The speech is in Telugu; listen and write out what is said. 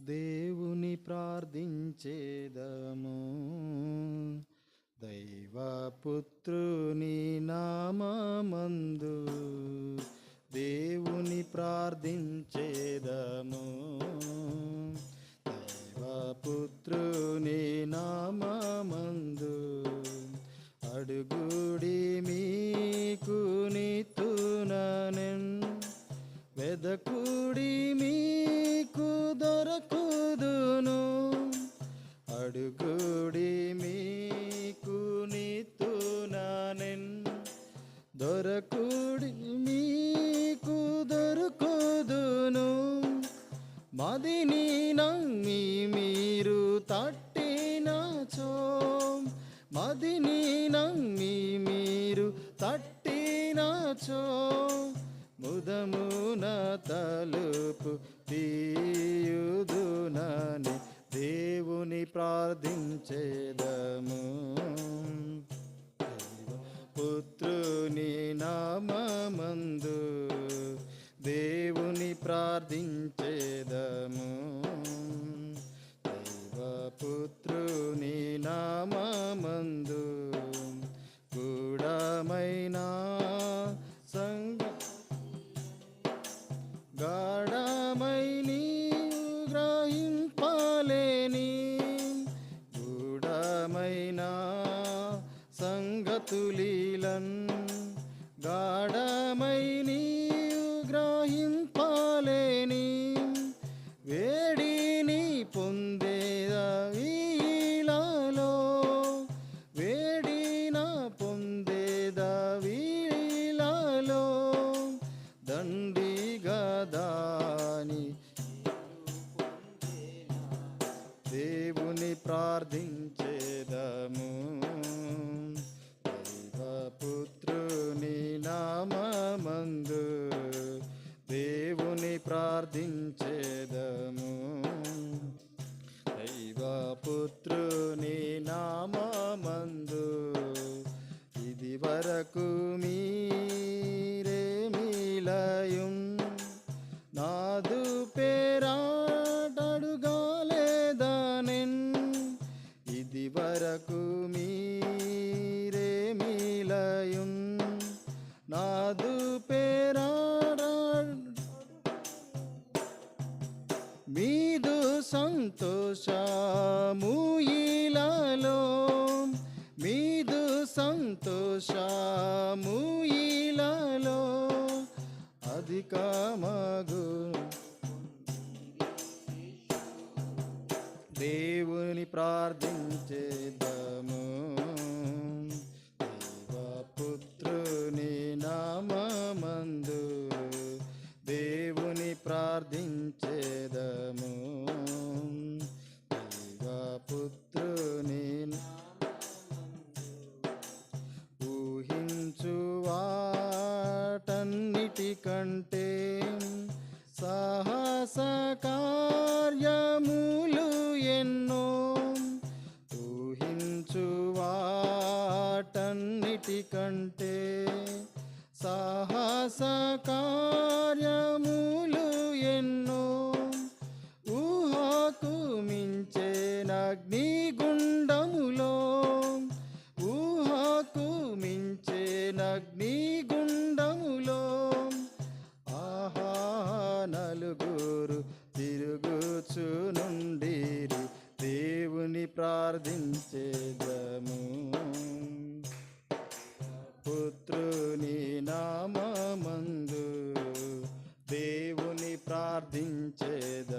దేవుని ప్రార్థించేదము. దైవపుత్రుని నామందు దేవుని ప్రార్థించేదము నమ్మి మీరు తట్టినచో ముదమున తలుపు తీయుదునని దేవుని ప్రార్థించేదము. పుత్రుని నామందు దేవుని ప్రార్థించేదము. దైవపుత్రుని నామందు గ్రహింపాలేని వేడిని పొందేద వీలలో. వేడిన పొందేద వీలలో. దండిగా దాని దేవుని ప్రార్థించేదము. ప్రార్థించేదము. దైవపుత్రుని నామందు ఇది వరకు మీరే మీలయం మీదు సంతోషము ఇలాలో మీదు సంతోషము ఇలాలో అధికమగు దేవుని ప్రార్థించేదము. ప్రార్థించేదము. ప్రార్థించేదము పుత్రుని నామందు దేవుని ప్రార్థించేద